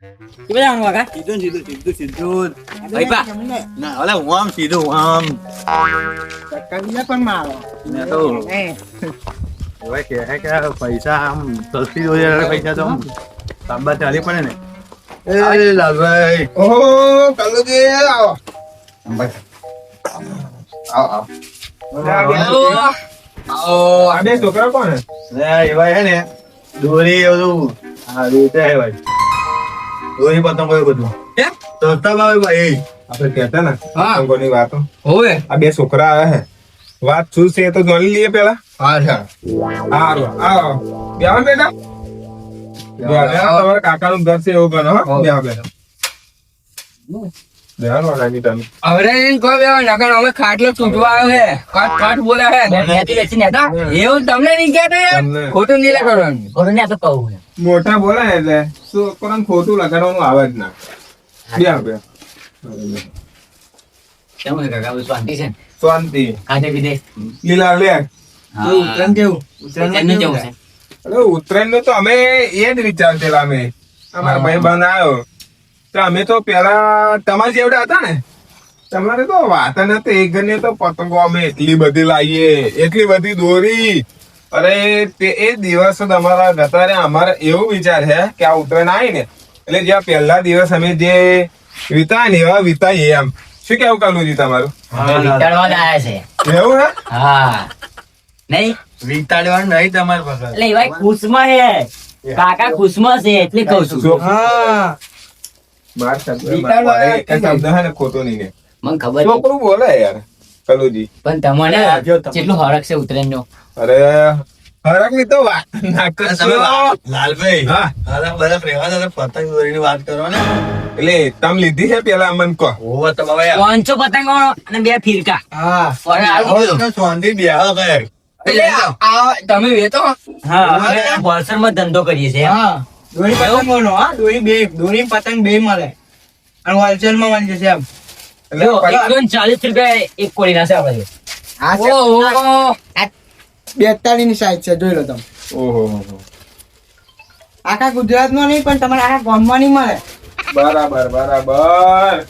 કે બધા આવવાનું કાકા સીધું સીધું સીધું સીધું ભાઈ પા ના ઓલે હું આમ સીધું આમ કવિયા પણ મારો ને તો હવે કે હે કે પૈસા આમ સસ્તી જોઈએ પૈસા તો તાંબા ચાલી પડે ને એ લાલભાઈ ઓહો કલુજી આવો આવો આવો આ બે છોકરા કોણ ને એવા હે ને દોરી એ બધું હા રીતે હે ભાઈ દોરી પતંગો એ બધું. સસ્તા ભાવે ભાઈ આપણે કહેતા ને હા. પતંગોની વાતો. હોવે. આ બે છોકરા હે. વાત શું છે તો જાણી લઈએ પેલા હા હા હારું આવો. બેહો બેટા. તમારા કાકાનું ઘર છે એવું ગણો હો. બેહો. બેહો બેહો તમે. હવે કોઈ બે નકર અમે ખાટલો તૂટવા આવ્યો હે કાટ કાટ બોલે હે બેઠી બેસી ને એવું તમને નહીં કહેતો યાર ખોટું નહીં લગાડવાનું. ખોટું નહીં તો કહું મોટા બોલે એટલે શું કોણ ખોટું લગાડવાનું આવે જ ના. કેમ કાકા શાંતિ છે ને? શાંતિ. ખાતે પીતે લીલા લે. ઉત્તરાયણ કેવું? ઉત્તરાયણ કેવું છે અરે ઉત્તરાયણનું તો અમે એ જ વિચારતેલા અમે. અમારા ભાઈ બંધ આવ્યો. અમે તો પેલા તમારા જેવડા હતા ને? તમારે તો વાત નથી. એક ઘરની તો પતંગો અમે એટલી બધી લાવીએ એટલી બધી દોરી. અરે તે એ દિવસ તમારા ગતા રે અમારે એવો વિચાર છે કે આ ઉત્તરાયણ આવી ને. એટલે જ્યાં પહેલા દિવસ અમે જે વિતાય ને એવા વિતાઈએ એમ. શું કેવું કાલુજી તમારું? વિતાડવા જ છે. એવું હે? હા. નહીં? વિતાડવાનું નહીં તમારી પાસે એટલે એવા ખુશમાં હે. કાકા ખુશમાં છે એટલે કહું છું. જો- વિતાડવા મારે શબ્દ ખોટો નહીં ને મને ખબર છોકરું બોલે યાર કલુજી. પણ તમને કેટલું હરખ છે ઉત્તરાયણ નો અરે હરકની તો વાત ના કરશો. લાલભાઈ હા. અરે બધા પ્રેમા પતંગ દોરીની વાત કરો ને. એટલે તમ લીધી છે પેલા મન કહો હોવે તો બાબા યાર. પાંચસો પતંગો અને બે ફિરકા. એટલે આ- આ તમે વેચો. હા. અમે વલસાડમાં ધંધો કરીએ છીએ. દોરી પતંગોનો હા દોરી બે દોરી પતંગ બે મળે. અને હોલસેલમાં મળી જશે એમ. ચાલીસ રૂપિયા એક કોળી ના છે આપડે આ છે. ઓહો. બેતાલીસની સાઈઝ છે જોઈ લો તમે. ઓહો હો, હો. આખા ગુજરાત નો નહીં પણ તમારે આખા ગામમાં નહીં મળે. બરાબર બરાબર.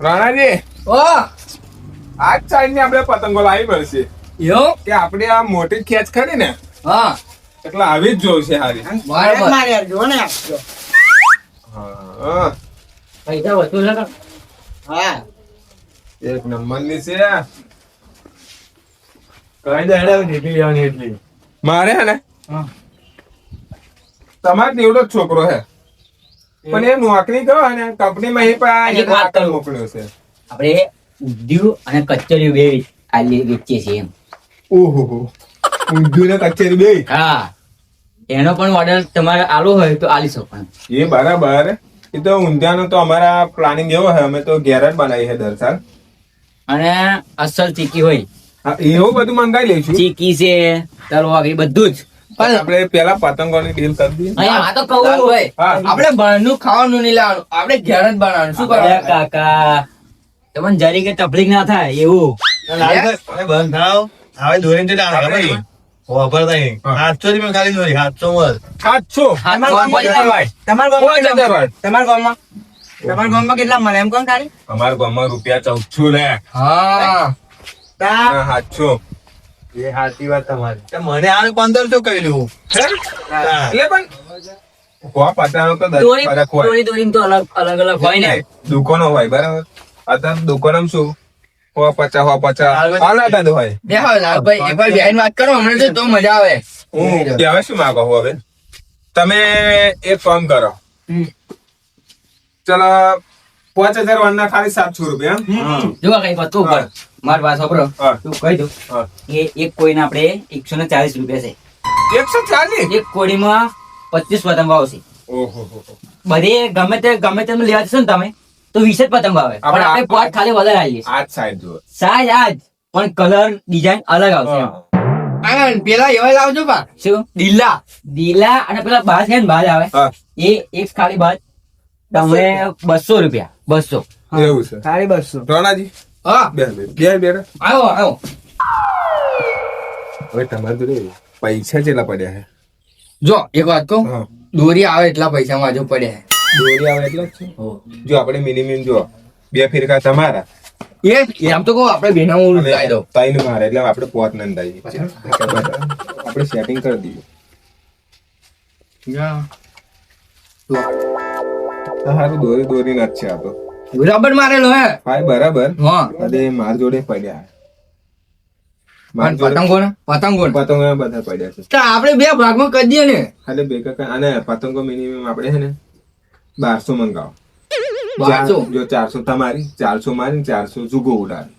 રાણાજી ઓ! આજ સાઈડની આપણે પતંગો લાવી પડશે. યો? કે આપણે આ મોટી ખેંચ ખરી ને હા. એટલે આવી જ જોવું છે હારી બરાબર. યાર જો ને. આપ હા. પૈસા એક નંબરની છે. કઈ દે નીકળી જવાની એટલી. મારે હે ને? તમાર જ છોકરો હે. પણ એ નોકરી કરો ને કંપનીમાં એ પણ એક વાત કરું. મોકલ્યો છે. આપણે ઉદ્યું અને કચેરી બે આલી વેચીએ છીએ એમ. ઓહો હો. ને કચેરી બે? હા. એનો પણ ઓર્ડર તમારે આલો હોય તો આલી શકો એ બરાબર. એ તો ઊંધિયાનો તો અમારા પ્લાનિંગ એવો હોય અમે તો ઘેર જ બનાવી છે દર સાલ. અને અસલ ચીકી હોય. એવું બધું મંગાવી લઈશું. ચીકી છે તલવાગરી બધું જ. પણ આપણે પેલા પતંગોની ડીલ કરી દઈએ. અહીંયા આ તો કહું હોય. આપણે બહારનું ખાવાનું નહીં લાવવાનું. આપણે ઘેર જ બનાવવાનું. શું કરવાનું? કાકા તમને જરી કે તકલીફ ના થાય એવું. બંધ થાવ. હવે દોરીને છે? વાપરતા નહીં. સાતસો રૂપિયા ખાલી દોરી, સાતસો માં. સાતસો તમારા ગામમાં તમારા ગામમાં જગ્યા પર. તમારા ગામમાં? તમારા ગામમાં કેટલા મળે એમ કોણ ખાલી? અમારા ગામમાં રૂપિયા ચૌદસો લે. હા. સાતસો એ સાચી વાત તમારી. મને આ પંદરસો કહ્યું એટલે પણ તો દસ દોરી ફરક હોય. દોરી દોરી અલગ અલગ અલગ હોય ને. દુકાનો હોય બરાબર? અત્યારે દુકાનમાં શું? હો પચા હો પચા અલગ જ હોય ભાઈ. લાલભાઈ એકવાર બેહીને વાત કરો હમણાં તો તો મજા આવે. હું હવે શું માંગો હું હવે? તમે એક કામ કરો. ચલો પાંચ હજાર વાળના ખાલી સાતસો રૂપિયા જોવા કઈ વાત ઉપર હા. પર માર પાસે સાંભળો તું કહી દઉં. હા. એ એક કોઈને આપણે એકસો ને ચાલીસ રૂપિયા છે. એકસો ચાલીસ? એક કોડીમાં પચીસ પતંગ આવશે. ઓહો હો હો. બધી ગમે તે ગમે તેમ લેવા જશો ને તમે. તો વીસ જ પતંગો આવે. પણ આપણે પોટ ખાલી વધારે આવીએ આજ સાઈડ જુઓ. સાઈઝ આજ પણ કલર ડિઝાઇન અલગ આવશે. હા. પેલા એવા લાવજો પા શું? ડીલા દિલ્લા અને પેલા બાજ છે ને બાજ આવે. એ એક ખાલી બાજ તમે બસો રૂપિયા બસો. એવું છે. ખાલી બસો. રોણાજી. હા. બે બે બે બે આવો આવો. હવે તમારે જોડે પૈસા કેટલા પડ્યા છે? જો એક વાત કહું. દોરી આવે એટલા પૈસામાં હજુ પડ્યા દોરી આવે એટલે જ છે. જો આપણે મિનિમમ જો બે ફિરકા તમારા. એ એમ તો કહો આપણે બેના હું અને લાવી દઉં. તાઈને મારે એટલે આપણે પોત નંદાઈ આપણે સેટિંગ કરી દઈએ તો હારું દોરી દોરી નથી છે આ તો. બરાબર મારેલો હે. ભાઈ બરાબર. હા. અરે માર જોડે પડ્યા. પતંગો ને પતંગો ને. પતંગો બધા પડ્યા છે. આપણે બે ભાગમાં કરી દઈએ ને. એટલે ભેગા કર- અને પતંગો મિનિમમ આપણે છે ને બારસો મંગાવો. બારસો? જો ચારસો તમારી ચારસો મારી ચારસો જુગો ઉડાવે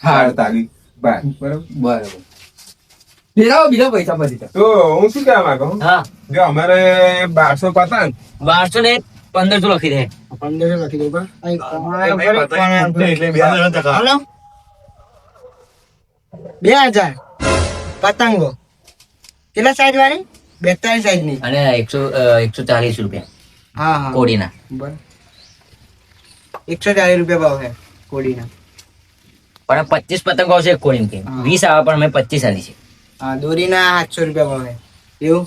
હા. અડતાલીસ બાર બરાબર? બરાબર. ફેરાવો બીજા પૈસા પછી તો. હું શું કહેવા માંગુ? હા. જો અમારે બારસો પતંગ બારસો ને પંદરસો લખી દે. પંદરસો લખી દે. હલો. બે હજાર. પતંગો. કેટલા સાઈઝ વાળી? બેતાલીસ સાઈઝની. અને એકસો એકસો ચાલીસ રૂપિયા. હા હા. કોડીના. એકસો ચાલીસ રૂપિયા ભાવ છે કોડીના. પણ પચીસ પતંગો આવશે એક કોડી કે. વીસ આવે પણ મેં પચીસ આલી છે. હા દોરીના સાતસો રૂપિયા ભાવ છે. એવું?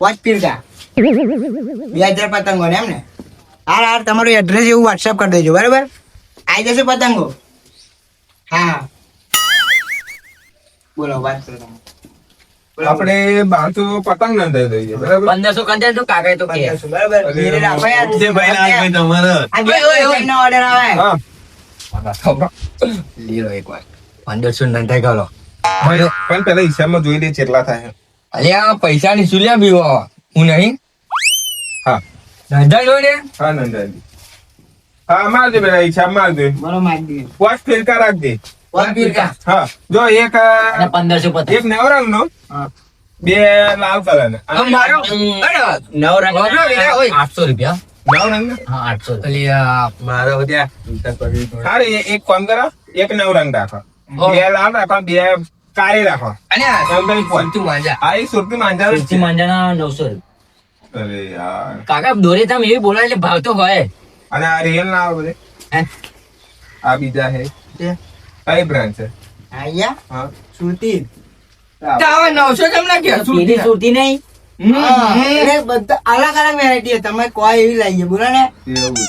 પાંચ પીરકા. બે હજાર પતંગો ને એમ ને? હાર હાર તમારું એડ્રેસ એવું વોટ્સઅપ કરી દેજો બરાબર? આવી જશે પતંગો? હા હા. બોલો વાત કરો તમે. આપણે બારસો પતંગ નંદાઈ દઈએ બરાબર? પંદરસો કંટાળ તો કાકા તો કે પંદરસો, બરાબર. અરે, ભાઈ ના તમારે. આ આવે. લીલો એક વાર. પંદરસો નંટાઈ કરો પણ પેલા હિસાબમાં જોઈ લે કેટલા થાય. અલ્યા પૈસાની સુલ્યા બીવા? હું નહીં? હા. ધંધા જોઈ ને હા નંદાજી હા મારજે પેલા હિસાબ મારજે બોલો મારજે દઈએ પાંચ ફિરકા રાખજે જો એક પંદરસો એક નવરંગ નો બે લાલ કલર. આઠસો રૂપિયા. નવરંગ હા આઠસો અલ્યા ત્યાં એક કામ કરો. એક નવરંગ રાખો. બે લાલ રાખો બે કાળી રાખો. અને એમ કરી ફોન. તું માંજા. સુરતી માંજા માંજાના નવસો રૂપિયા. અરે યાર. કાકા દોરી તમે એવી બોલાય એટલે ભાવ તો હોય. અને આ રિયલ ના આવે બધે. હે? આ બીજા હે. છે. કઈ બ્રાન્ચ છે? અહીંયા હા. સુરતી. આવા નવસો જમ ના કે પેલી સુરતી નહીં? બધા અલગ અલગ વેરાયટી તમે કોઈ એવી લાવીએ બોલો ને.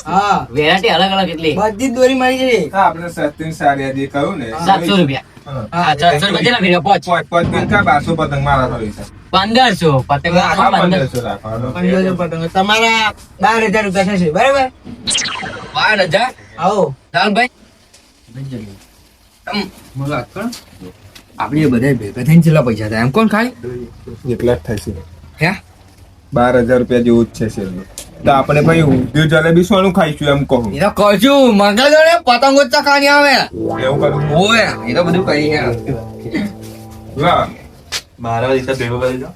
હા. વેરાયટી અલગ અલગ કેટલી બધી જ દોરી મળી જશે. હા આપણે સસ્તી સારી આજે કહ્યું ને. સાતસો રૂપિયા. તમારા બાર હજાર રૂપિયા થશે બરાબર? બાર હજાર? આવો. કરો આપણે બધા ભેગા થઈને છેલ્લા પૈસા થાય? એમ કોણ ખાય? એટલા જ થશે હે? બાર હજાર રૂપિયા જેવું જ છે શેરનું તો આપણે ભાઈ ઊંધિયું જલેબી સોનું ખાઈશું એમ કહું. એ તો કશું મંગળ ને પતંગો જ ચકાની આવે. એવું કરું? ઓય એ તો બધું કહી હે. વાહ મારા હિસાબ ભેગો કરી દો.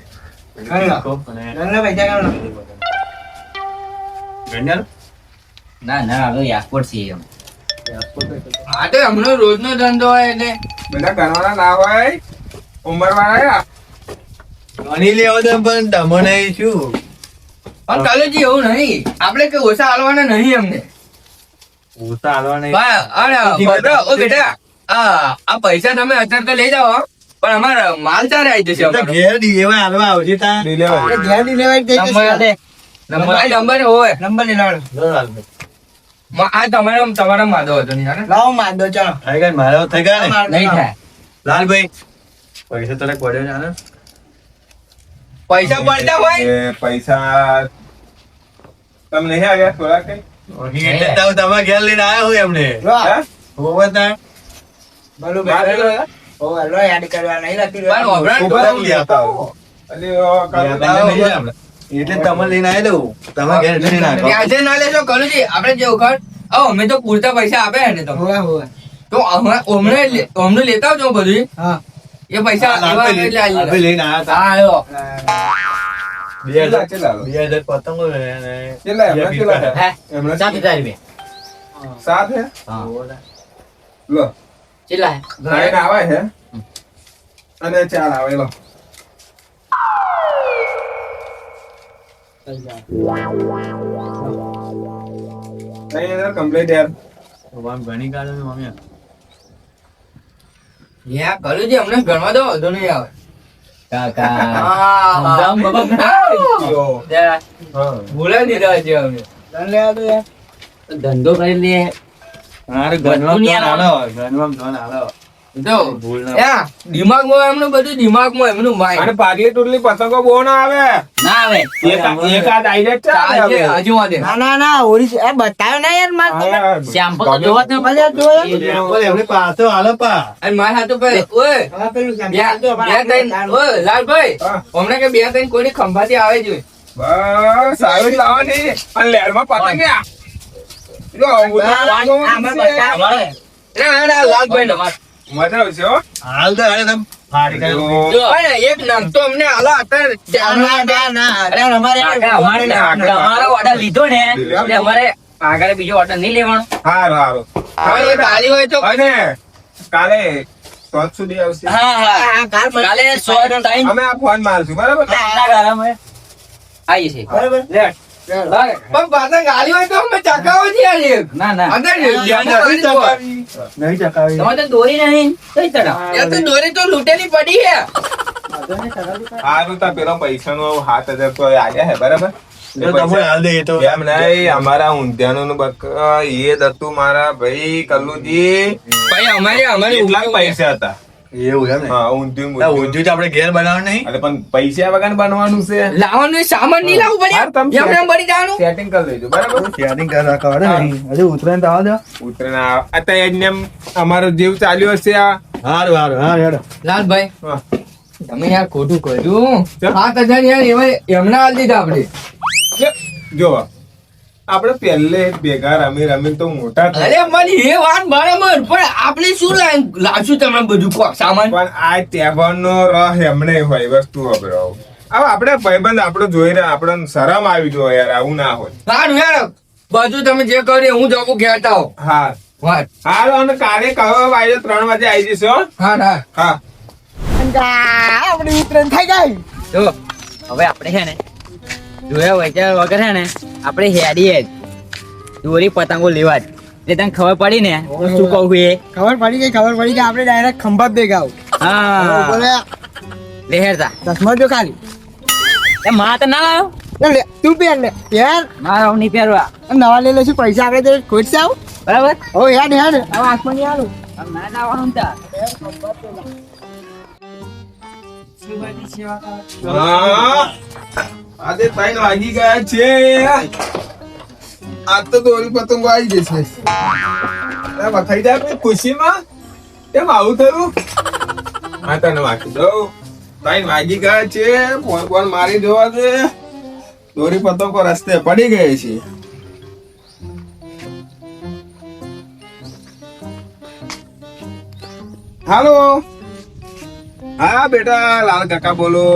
ના ના હવે યાસપોર્ટ છે એમ. આ તો હમણાં રોજનો ધંધો હોય એટલે બધા ઘરવાળા ના હોય? ઉંમર વાળા ગણી લેવો તો પણ તમને શું? પણ કાલેજી એવું નહીં. આપણે કે ઓછા હાલવાના નહીં અમને ઓછા ઓ બેટા આ આ પૈસા તમે અત્યારે તો લઈ જાઓ પણ અમારા માલ ચારે આવી જશે ઘેર દીવા હાલવા આવશે તા ડિલેવરી ઘેર delivery નંબર હોય. નંબર લઈ લાવો. મ- આ તમારા તમારો માધવ હતો નહીં લાવો માંદો ચાલો. થઈ ગયા મારો? થઈ ગયા ને? નહીં થાય. લાલભાઈ પૈસા તને પડ્યો છે આને? પૈસા પડતા હોય? પૈસા તમને નહીં આવ્યા થોડા કઈ? એટલે તો તમે ઘેર લઈને આવ્યા હોય એમને. લો. તા ભલું મારે ભાઈ લો, હે? યાદ કરવા નહીં લખી રહ્યો. ઓભરાણ ઊભા તો રહો, લેતા ઓ, કાકા, એટલે તમે લઈને આવી દઉં તમે ઘેર લઈને નાખો આજે ના લેશો કરુજી આપણે જે વખત આવો અમે તો પૂરતા પૈસા આપે ને તો. હોવે, હોવે. તો હમણાં હમણાં લે- લેતા આવજો બધું હા. એ પૈસા એવા એટલે આવી આપણે. લઈને આવ્યા હા આવ્યો બે હજાર બે હજાર પતંગો છે અને કેટલા એમના? કેટલા છે? હે? એમના? સાત હજાર રૂપિયા. સાત હે? લો. કેટલા આવે છે અને ચાર આવે લો. નહીં અંદર complete યાર. આમ ઘણી કાઢો ને મમ્મી. યા કરુજી હમણાં ગણવા દો વાંધો નહીં આવે. કાકા હા. જામ બાબા યો. જરા હા. ભૂલાઈ દીધા છે અમે. ધન લેવા દો યાર. ધંધો કરી લે. ગનમાં ધન હાલો ગનમાં ધન હાલો. જો ભૂલ ના. દિમાગમાં એમનું બધું દિમાગમાં એમનું અને પાટલી તૂટલી પતંગો બહુ ના આવે. ના આવે. એકાદ આઈ ચાલે હજુ વાંધે ના ના ના ઓરિજિનલ એ બતાવ્યો ને યાર માર તમે. હા. તો જોવો જ ભલે જોયો. બોલે એમને હાલો પા. અને મારા હાથું પર ઓય બે સાંભળો, જો, બે ત્રણ ઓય લાલભાઈ હમણાં કે બે ત્રણ કોઈની ખંભાતી આવે છે. બસ આવી લાવવાની અને લેરમાં પતંગ. ને જો, હું તો વાગો આમાં છે. બતાવો. ના, ના, લાલભાઈ નો. મજા આવશે હો. હાલ તો હાલે તમ. ફાડી કાઢો. જો, ઓય, એક નામ તો અમને આલો અત્યારે ના, ના, ના, ના. અત્યારે અમારે કાકા, અમારે ને તમારો ઓર્ડર લીધો ને અમારે આગળ બીજો ઓર્ડર નહીં લેવાનો. સારું સારું હવે હોય તો અને કાલે સાંજ સુધી આવશે. હા હા. કાલ કાલે સો ટાઈમ અમે આ ફોન મારશું બરાબર? આવીએ છીએ. બરાબર? લે. પણ પાછા ગાડી હોય તો અમે ચકાવો છીએ ના ના. અંદર ધ્યાન રાખી દો. નહીં ચકાવી. તમારે તો દોરી નહીં. કઈ તરફ તો દોરી તો લૂંટેલી પડી છે. હારું તા પેલો પૈસાનો સાત હજાર તો આજે હે બરાબર? એ તો તમે પૈસા- હાલ દે એ તો. એમ નહીં અમારા ઊંધિયાનું બક એ હતું મારા ભાઈ કલ્લુજી. ભાઈ અમારે અમારે પૈસા હતા? એવું એમ ને? હા ઊંધિયું. ઉજ્જુ તો આપણે ઘેર બનાવવાનું નહીં. અરે પણ પૈસા વગર બનવાનું છે. લાવવાનું સામાન નહીં લાવવું પડે. હાર, તમે એમ એમ બની જવાનું. સેટિંગ કરી બરાબર? ઉતરાયણ તો અત્યારે એમને એમ અમારો જીવ ચાલ્યો હશે આ. હાર હારું હા હેડો. લાલભાઈ હા. તમે યાર ખોટું કર્યું? સાત હજાર યાર એમાં એમના આલ દીધા આપણે. જો આપણે પહેલે ભેગા રમી રમી તો મોટા અરે થયા મને એ વાત બરાબર પણ આપણે શું લાવ લાવશું તમે બધું કોક સામાન? પણ આ તહેવારનો રહ એમણે હોય વસ્તુ હવે હવે આપણે ભાઈબંધ આપણે જોઈ રહ્યા આપણને શરમ આવી જોઈએ યાર આવું ના હોય. સારું યાર બધું તમે જે કર્યું હું જવું કહેતા હો હા. વાત. હાલ અને કાલે કહો વાગે ત્રણ વાગે આવી જશો હો? હા હા. આપણી ઉત્તરાયણ થઈ જાય જો હવે આપણે છે ને જોયા વૈચાર વગર છે ને આપણે હેડીએ જ દોરી પતંગો લેવા. જ એટલે તને ખબર પડી ને હું શું કહું છું એ? ખબર પડી ગઈ ખબર પડી કે આપણે ડાયરેક્ટ ખંભાત ભેગા. હા. લેહેરતા ચશ્મા જો ખાલી. એ માં તો ના લાવ્યો? લે, તું પહેર લે પહેર. મારા નહીં પહેરવા. નવા લઈ લેશું પૈસા આપણે તો ખોટ આવું. બરાબર? ઓ યાર યાર હવે આંખમાં નહીં આવું ના લાવવાનું તા હા. આજે ત્રણ વાગી ગયા છે. આજ તો દોરી પતંગો આવી જશે વખાઈ જાય ખુશીમાં? કેમ આવું થયું? હા વાંચી દઉં. ત્રણ વાગી ગયા છે. ફોન ફોન મારી જોવા દે. દોરી પતંગો રસ્તે પડી ગઈ છે. હાલો. હા, બેટા, લાલ કાકા બોલો.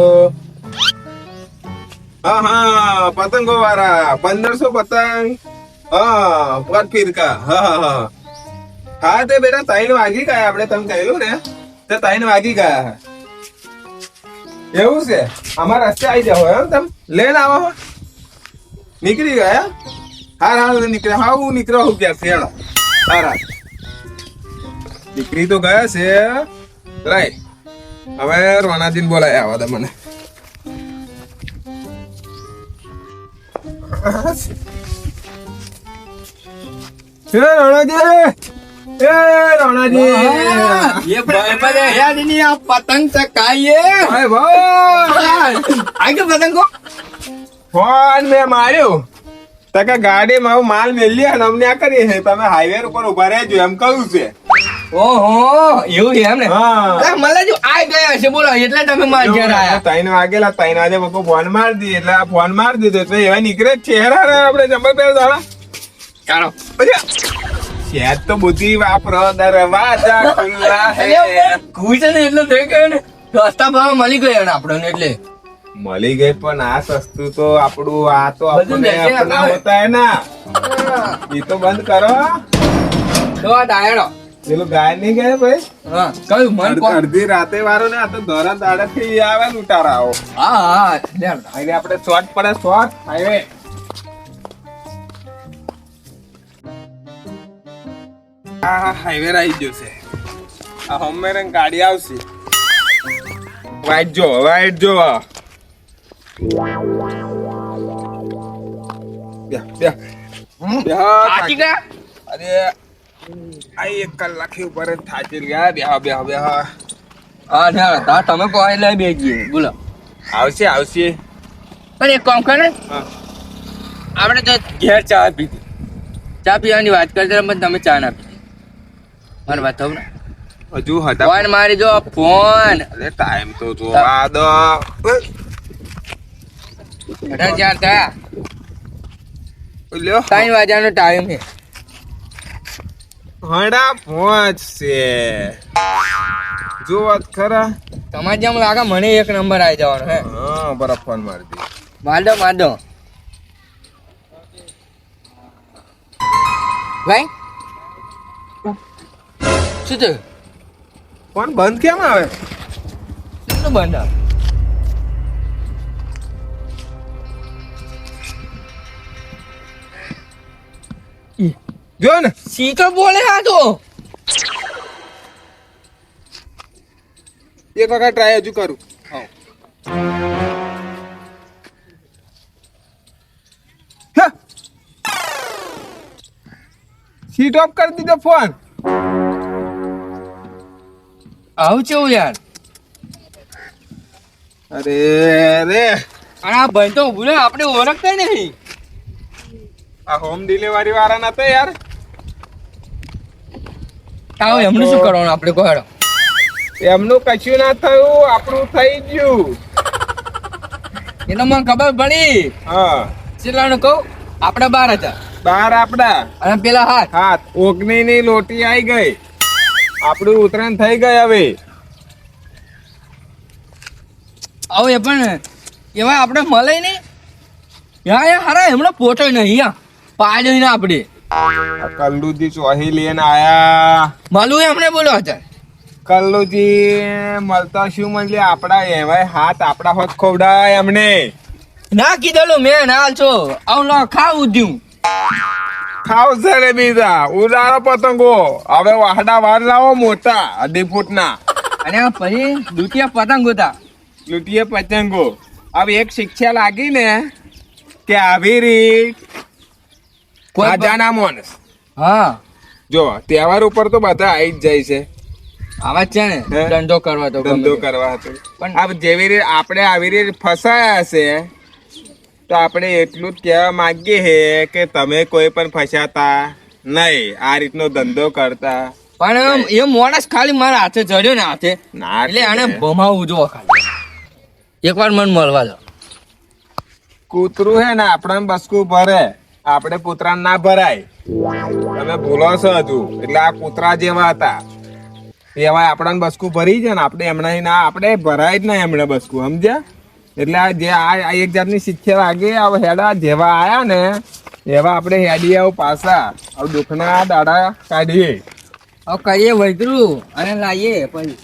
હા પતંગો વાળા પંદરસો પતંગ. હા પર ફિરકા. હા હા હા તે બેટા ત્રણ વાગી ગયા, આપણે તમે કહ્યું ને? તો ત્રણ વાગી ગયા. એવું છે? અમારા રસ્તે આવી જાવ એમ તમે? લઈને આવો? નીકળી ગયા હા હા નીકળ્યા. હા, હું નીકળ્યો હું ક્યાં હેડો. હા હા. નીકળી તો ગયા છે. રાઈટ. હવે રોનાજીને બોલાય આવા મને. પતંગ ચકાઈએ ભાઈ. ભાઈ પતંગ પતંગો ફોન મેં માર્યો. તકે ગાડીમાં માલ મેલી અને અમને આ કરી છે. તમે હાઈવે ઉપર ઊભા રહેજો એમ કહ્યું છે. ઓહો એવું છે એમ ને મને જો આ ગયા છે બોલો એટલે તમે માર ઘેર આયા. વાગેલા ત્રણ આજે બકો ફોન મારી દીધી એટલે આ ફોન મારી દીધો એટલે એવા નીકળે ચહેરા ને આપણે જમા પેર દાડા ચાલો. શેર તો બુદ્ધિ વાપરો દરવાજા ખુલ્લા હે. કુછ ને એટલે થઈ ગયો ને સસ્તા ભાવ મળી ગયો ને આપણને એટલે. મળી ગઈ પણ આ સસ્તું તો આપણું આ તો આપણે આપણા હોતા હે. ના એ તો બંધ કરો તો આ ડાયરો. પેલું ગાય નહીં ગયા ભાઈ? હા કયું? મન અડધી- કોણ? અડધી રાતે વાળો ને આ તો ધોરા દાડે થી આવે લૂંટારાઓ હા હા એટલે આપણે શોર્ટ પડે શોર્ટ હાઈવે આ હાઈવે આવી ગયો છે. આ ગાડી આવશે. વાઈટ જો વાઈટ જો. બે બે. બે ગયા? અરે આ એક કલાક ઉપર જ થાચી ગયા. બે બેહા બેહા હા ના તા તમે કહો એટલે બે જઈએ બોલો. આવશે આવશે. પણ એક કામ કરે. આપણે તો ઘેર ચા પીધી. ચા પીવાની વાત કરતા પણ તમે ચા ના પીધી. મારી વાત થવું ને હજુ હતા. ફોન મારી જો ફોન. અરે ટાઈમ તો જો આ દો. અઢાર ચાર થયા. લ્યો. ત્રણ વાગ્યાનો ટાઈમ છે. હડા પહોંચશે. જો વાત ખરા. તમારે જેમ લાગે મને એક નંબર આવી જવાનો હે. હા બરાબર ફોન મારી દે. માંડો મારદો ભાઈ? શું થયું? ફોન બંધ કેમ આવે? શું બંધ આવે? જો ને? સી તો બોલે આ તો. એક વખત ટ્રાય હજુ કરું. હા. સ્વિચ ઓફ કરી દીધો ફોન આવું કેવું યાર. અરે રે આ ભાઈ તો ભૂલે આપણે ઓળખતા નહીં. આ હોમ ડિલિવરી વાળા નતા યાર. આવો એમનું શું કરવાનું આપણે કહો એમનું કશું ના થયું આપણું થઈ ગયું. એનો મને ખબર પડી? હા. કેટલાનું કહું આપણે બાર હતા. બાર આપડા અને પેલા હાથ. હાથ ઓગની ની લોટી આવી ગઈ. આપણું ઉતરાયણ થઈ ગઈ હવે. આવો એ પણ એવા આપણે મળે નહીં. યા યા હારા એમનો પોટો નહીં યા પાડ્યો ને આપણે. કલ્લુજી ચોહી લઈને આયા? માલુ એમને બોલો અત્યારે કલ્લુજી મળતા શું મળે આપડા એવાય હાથ આપડા હોત ખોવડાય એમને. ના કીધેલું મેં ના છો. આવું લો ખાવું દ્યું ખાવ છે રે બીજા ઉડાડો પતંગો. હવે વાહડા વાર લાવો મોટા અઢી ફૂટના. અને પછી દુટિયા પતંગો હતા. લૂંટીએ પતંગો. હવે એક શિક્ષા લાગી ને કે આવી રીત રાજાના માણસ હા. જો તહેવાર ઉપર તો બધા આવી જ જાય છે. આવા જ છે ને? ધંધો કરવા તો ધંધો કરવા હતો પણ- આ જેવી રીતે આપણે આવી રીતે ફસાયા છે તો આપણે એટલું જ કહેવા માંગીએ છે કે તમે કોઈ પણ ફસાતા નહીં. આ રીતનો ધંધો કરતા પણ એ માણસ ખાલી મારા હાથે ચડ્યો ને હાથે. ના એટલે આને ભમાવું જો ખાલી. એકવાર મન મળવા દો. કૂતરું હે ને આપણને બસકું ભરે. આપણે કૂતરા ના ભરાય. તમે ભૂલો છો હજુ. એટલે આ કૂતરા જેવા હતા. એવા આપણને બસકું ભરી છે ને આપણે એમણે ના, આપણે ભરાય જ ના એમણે બસકું, સમજ્યા? એટલે આ જે આ એક જાતની શિક્ષા લાગે આ હેડા જેવા આયા ને, એવા આપણે હેડી આવું પાછા. હવે દુખના દાડા કાઢીએ. હવે કરીએ વૈતરું અને લાવીએ પછી.